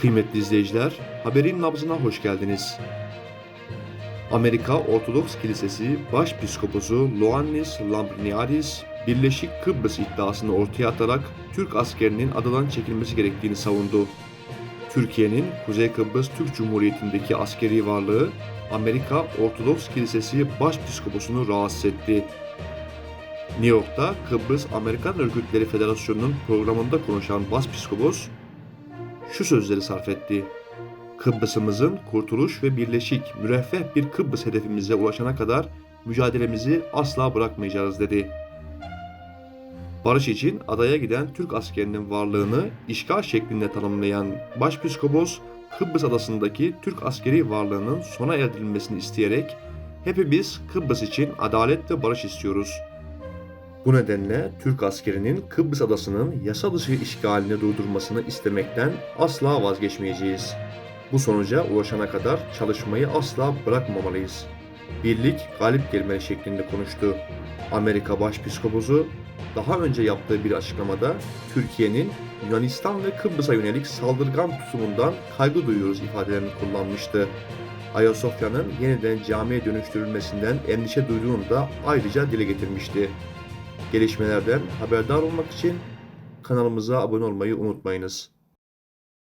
Kıymetli izleyiciler, haberin nabzına hoş geldiniz. Amerika Ortodoks Kilisesi Başpiskoposu Ioannis Lampriniadis, Birleşik Kıbrıs iddiasını ortaya atarak Türk askerinin adadan çekilmesi gerektiğini savundu. Türkiye'nin Kuzey Kıbrıs Türk Cumhuriyeti'ndeki askeri varlığı Amerika Ortodoks Kilisesi Başpiskoposunu rahatsız etti. New York'ta Kıbrıs Amerikan Örgütleri Federasyonu'nun programında konuşan Başpiskopos, şu sözleri sarf etti. Kıbrıs'ımızın kurtuluş ve birleşik, müreffeh bir Kıbrıs hedefimize ulaşana kadar mücadelemizi asla bırakmayacağız dedi. Barış için adaya giden Türk askerinin varlığını işgal şeklinde tanımlayan Başpiskopos, Kıbrıs adasındaki Türk askeri varlığının sona erdirilmesini isteyerek hepimiz Kıbrıs için adalet ve barış istiyoruz. Bu nedenle Türk askerinin Kıbrıs adasının yasa dışı işgalini durdurmasını istemekten asla vazgeçmeyeceğiz. Bu sonuca ulaşana kadar çalışmayı asla bırakmamalıyız. Birlik galip gelmeli şeklinde konuştu. Amerika Başpiskoposu daha önce yaptığı bir açıklamada Türkiye'nin Yunanistan ve Kıbrıs'a yönelik saldırgan tutumundan kaygı duyuyoruz ifadelerini kullanmıştı. Ayasofya'nın yeniden camiye dönüştürülmesinden endişe duyduğunu da ayrıca dile getirmişti. Gelişmelerden haberdar olmak için kanalımıza abone olmayı unutmayınız.